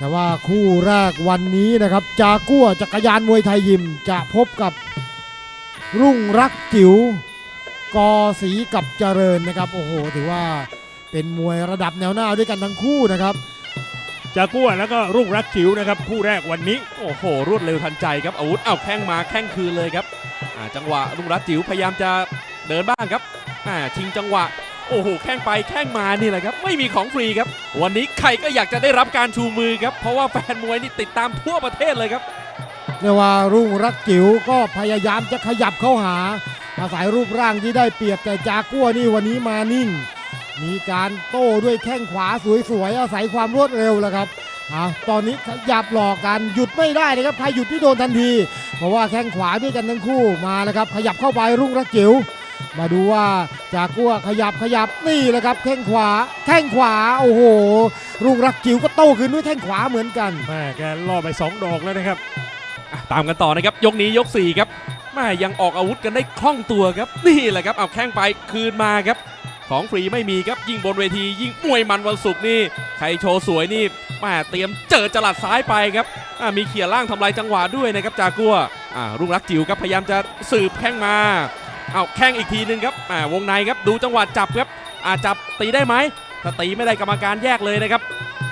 แต่ว่าคู่แรกวันนี้นะครับ จากัวจักรยานมวยไทยยิมจะพบกับรุ่งรักจิ๋วกอสีกับเจริญนะครับ โอ้โห ถือว่าเป็นมวยระดับแนวหน้าด้วยกันทั้งคู่นะครับ จากัวแล้วก็รุ่งรักจิ๋วนะครับคู่แรกวันนี้โอ้โห รวดเร็วทันใจครับอาวุธเอาแข้งมาแข้งคืนเลยครับจังหวะลุงรัตจิ๋วพยายามจะเดินบ้างครับชิงจังหวะ โอ้โหแข้งไปแข้งมานี่แหละครับ ไม่มีของฟรีครับ วันนี้ใครก็อยากจะได้รับการชูมือครับ เพราะว่าแฟนมวยนี่ติดตามทั่วประเทศเลยครับเรียกว่ารุ่งรักจิ๋วก็พยายามจะขยับเข้าหา อาศัยรูปร่างที่ได้เปรียบแต่จากัวนี่วันนี้มานิ่ง มีการโต้ด้วยแข้งขวาสวยๆอาศัยความรวดเร็วแล้วครับอะตอนนี้ขยับหลอกกันหยุดไม่ได้นะครับใครหยุดที่โดนทันที เพราะว่าแข้งขวาด้วยกันทั้งคู่มาแล้วครับ ขยับเข้าไปรุ่งรักจิ๋ว มาดูว่าจากัวขยับขยับนี่แหละครับแข้งขวาแข้งขวาโอ้โหรุ่งรักจิ๋วก็โต้คืนด้วยแข้งขวาเหมือนกันแม่แกล่อไปสองดอกแล้วนะครับ ตามกันต่อนะครับ ยกนี้ยก 4 ครับแม่ยังออกอาวุธกันได้คล่องตัวครับ นี่แหละครับเอาแข้งไปคืนมาครับ ของฟรีไม่มีครับยิ่งบนเวที ยิ่งมวยมันวันศุกร์นี่ใครโชว์สวยนี่แม่เตรียมเจอจลัดซ้ายไปครับมีเขี่ยล่างทำลายจังหวะด้วยนะครับจากัวรุ่งรักจิ๋วครับพยายามจะสืบแข้งมา เอาแข้งอีกทีหนึงครับอ่าวงในครับดูจังหวะจับครับอ่าจับตีได้ไหมถ้าตีไม่ได้กรรมการแยกเลยนะครับ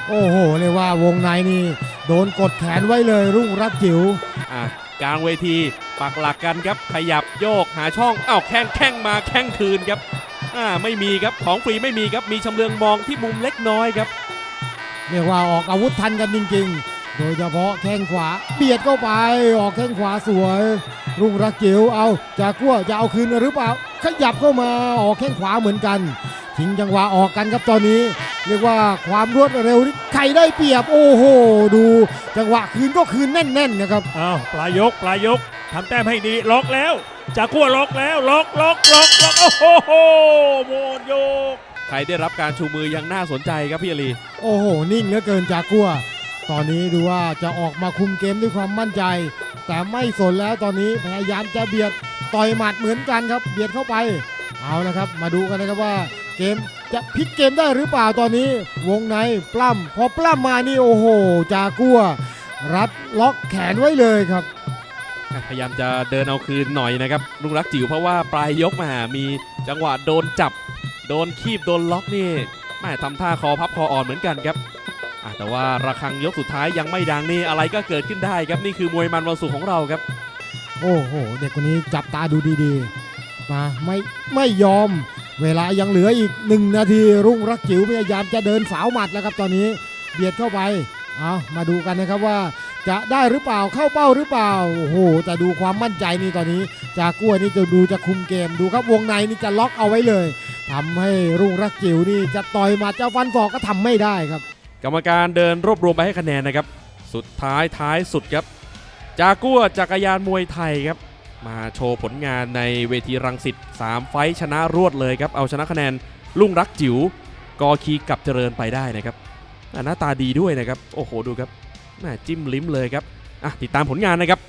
โอ้โหเรียกว่าวงในนี่โดนกดแขนไว้เลยรุ่งรักจิ๋วอะกลางเวทีปักหลักกันครับขยับโยกหาช่องอ้าวแข้งแข้งมาแข้งคืนครับอ่าไม่มีครับของฟรีไม่มีครับมีชำเลืองมองที่มุมเล็กน้อยครับเรียกว่าออกอาวุธทันกันจริงๆ โดยเฉพาะแข้งขวาเบียดเข้าไปออกแข้งขวาสวย รุ่งรักจิ๋วเอาจากกั้วจะเอาคืนหรือเปล่า ขยับเข้ามาออกแข้งขวาเหมือนกัน ทิ้งจังหวะออกกันครับตอนนี้ เรียกว่าความรวดเร็วนี่ใครได้เปรียบโอ้โห ดู จังหวะคืนก็คืนแน่นๆนะครับอ้าวปลายกปลายกทำแต้มให้ดีล็อกแล้ว จากัวล็อกแล้วล็อกล็อกล็อกล็อกโอ้โหโมดโยกใครได้รับการชูมือยังน่าสนใจครับพี่อลีโอ้โหนิ่งเหลือเกินจากกัว ตอนนี้ดูว่าจะออกมาคุมเกมด้วยความมั่นใจ แต่ไม่สนแล้วตอนนี้พยายามจะเบียดต่อยหมัดเหมือนกันครับ เบียดเข้าไปเอาละครับ มาดูกันนะครับว่าเกมจะพลิกเกมได้หรือเปล่าตอนนี้ วงในปล้ำพอปล้ำมานี่โอ้โหจากัว รัดล็อกแขนไว้เลยครับ พยายามจะเดินเอาคืนหน่อยนะครับลุงรักจิ๋วเพราะว่าปลายยกมามีจังหวะโดนจับ โดนคีบโดนล็อกนี่แม่ทำท่าคอพับคออ่อนเหมือนกันครับ แต่ว่าระฆังยกสุดท้ายยังไม่ดังนี่อะไรก็เกิดขึ้นได้ครับนี่คือมวยมันวันศุกร์ของเราครับ โอ้โห เด็กคนนี้จับตาดูดีๆ มาไม่ไม่ยอม เวลายังเหลืออีกหนึ่งนาทีรุ่งรักจิ๋วพยายามจะเดินสาวหมัดแล้วครับตอนนี้เบียดเข้าไปเอามาดูกันนะครับว่าจะได้หรือเปล่าเข้าเป้าหรือเปล่าโอ้โหแต่ดูความมั่นใจนี่ตอนนี้ จากกล้วยนี่จะดูจะคุมเกมดูครับวงในนี่จะล็อกเอาไว้เลยทำให้รุ่งรักจิ๋วนี่จะต่อยหมาจะฟันศอกก็ทำไม่ได้ครับ กรรมการเดินรวบรวมไปให้คะแนนนะครับ สุดท้ายท้ายสุดครับ จากัวจักรยานมวยไทยครับ มาโชว์ผลงานในเวทีรังสิต3ไฟชนะรวดเลยครับ เอาชนะคะแนนลุ่งรักจิ๋วกอคีกับเจริญไปได้นะครับหน้าตาดีด้วยนะครับ โอ้โหดูครับแม่จิ้มลิ้มเลยครับอะติดตามผลงานนะครับ